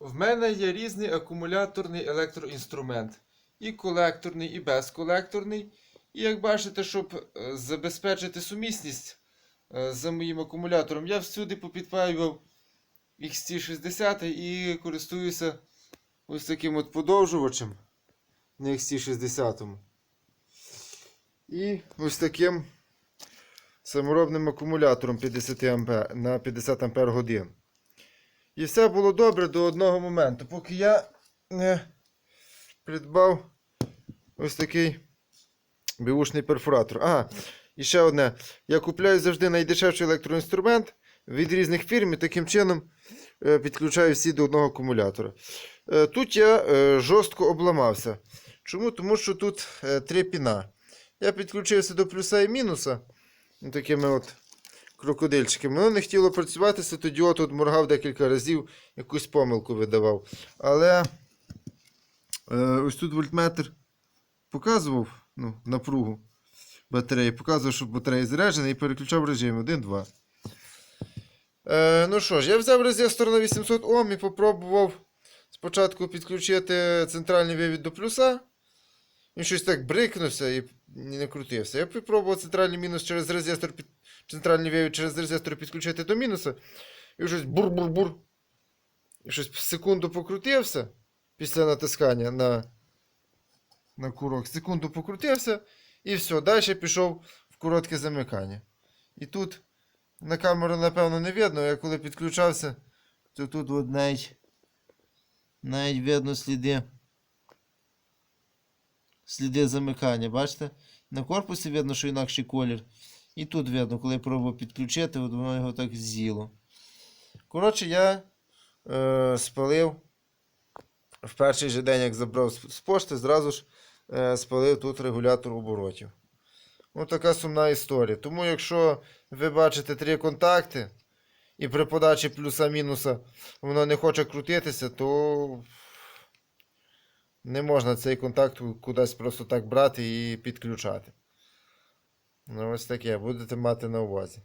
В мене є різний акумуляторний електроінструмент. І колекторний, і безколекторний. І як бачите, щоб е, забезпечити сумісність е, за моїм акумулятором, я всюди попідпаював XT60 і користуюся ось таким от подовжувачем на XT60. І ось таким саморобним акумулятором 50 ампер, на 50 ампер годин. І все було добре до одного моменту, поки я не придбав ось такий беушний перфоратор. Ага, і ще одне. Я купляю завжди найдешевший електроінструмент від різних фірм і таким чином е, підключаю всі до одного акумулятора. Е, Тут я е, жорстко обламався. Чому? Тому що тут три піна. Я підключився до плюса і мінуса. ну, Такими от крокодильчиками. Воно не хотіло працювати, світодіод тут моргав декілька разів, якусь помилку видавав. Але е, ось тут вольтметр показував ну, напругу батареї, показував, що батарея заряджена і переключав режим 1-2. Е, ну що ж, я взяв резистор на 800 Ом і попробував спочатку підключити центральний вивід до плюса. Він щось так брикнувся і не крутився. Я попробував центральний мінус через резистор, під... центральний вивід через резистор підключити до мінуса. І щось бур-бур-бур. І щось секунду покрутився після натискання на, на курок. Секунду покрутився і все. Далі пішов в коротке замикання. І тут на камеру, напевно, не видно, я коли підключався, то тут от навіть, навіть видно сліди. Сліди замикання, бачите? На корпусі видно, що інакший колір. І тут видно, коли я пробував підключити, воно його так з'їло. Коротше, я е, спалив в перший же день, як забрав з пошти, зразу ж е, спалив тут регулятор оборотів. Ось така сумна історія. Тому, якщо ви бачите три контакти, і при подачі плюса-мінуса воно не хоче крутитися, то не можна цей контакт кудись просто так брати і підключати. Ну, ось таке, будете мати на увазі.